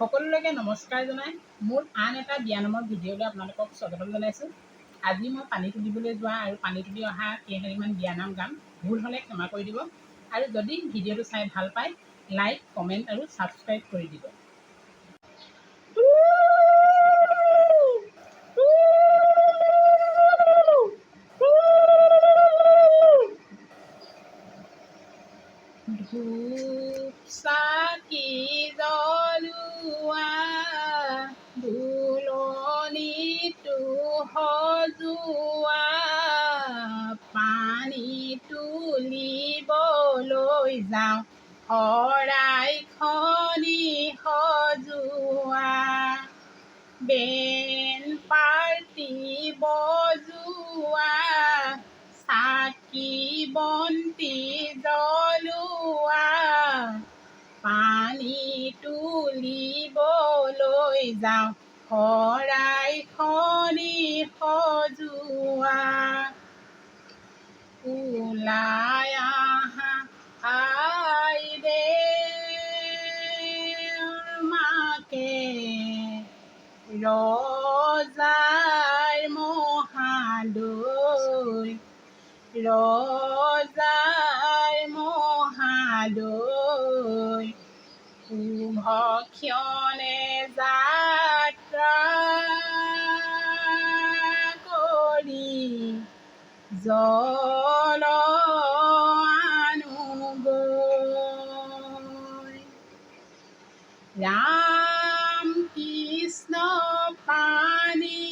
সকলোলৈকে নমস্কাৰ জনাই। মোৰ আন এটা বিয়ানামৰ ভিডিঅ'লৈ আপোনালোকক স্বাগতম জনাইছোঁ। আজি মই পানী তুলিবলৈ যোৱা আৰু পানী তুলি অহা কেইশাৰীমান বিয়ানাম গাম ভুল হ'লে ক্ষমা কৰি দিব। আৰু যদি ভিডিঅ'টো চাই ভাল পায় লাইক কমেণ্ট আৰু ছাবস্ক্ৰাইব কৰি দিব। তুলিবলৈ যাওঁ শৰাইখনি সজোৱা। বেন পাৰ্টি বজোৱা। চাকি বন্তি জ্বলোৱা। পানী তুলিবলৈ যাওঁ। শৰাইখনি সজোৱা। ওলাই ৰজাৰ মহাদৈ শুভক্ষণে যাত্ৰা কৰি জল ৰাম কৃষ্ণ পানী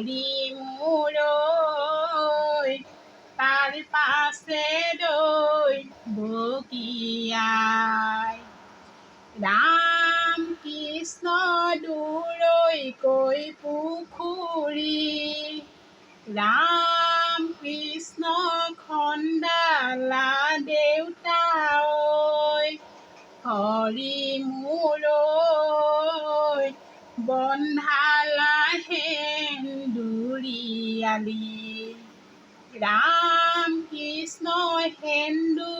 হৰি মূৰৈ তাৰ পাছে দৈ বকিয়াই ৰাম কৃষ্ণ দূৰৈকৈ পুখুৰী ৰাম কৃষ্ণ খণ্ডালা দেউতা ঐ হৰি মূৰৈ বন্ধালা সেন্দুৰীয়ালি ৰাম কৃষ্ণ সেন্দুৰীয়ালিয়ে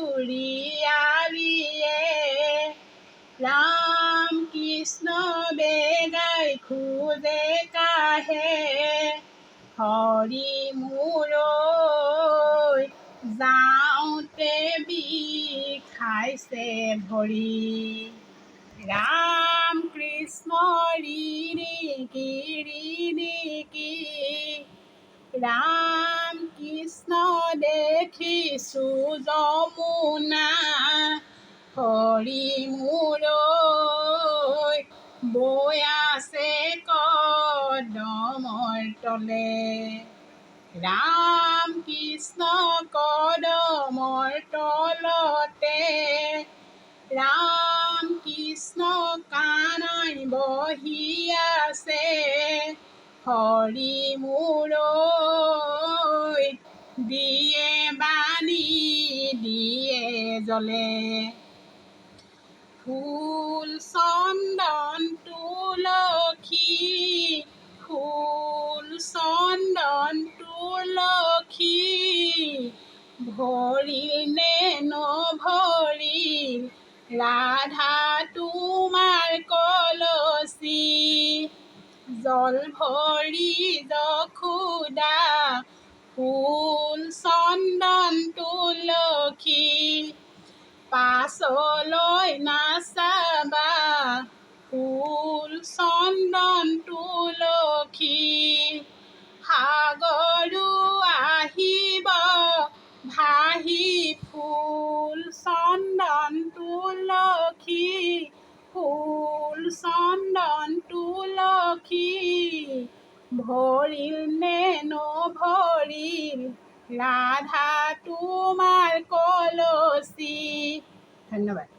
ৰাম কৃষ্ণ বেগাই খোজে কাহে হৰি মূৰৈ যাওঁতে বিষাইছে ভৰি ৰাম কৃষ্ণ ৰিণিকি ৰিণিকি ৰাম কৃষ্ণ দেখিছোঁ যমুনা হৰি মূৰৈ বৈ আছে কদমৰ তলে। ৰাম কৃষ্ণ কদমৰ তলতে ৰাম কৃষ্ণ কানাই বহি আছে হৰি মূৰৈ দিয়ে বাণী, দিয়ে জলে। ফুল চন্দন তুলসী, ফুল চন্দন তুলসী ভৰিল নে নভৰিল ৰাধা ভৰি যখুদা ফুল চন্দন তুলসী পাছলৈ নাচাবা ফুল চন্দন তুলসী ভৰিল ভরিল রাধা তোমার কলসি। ধন্যবাদ।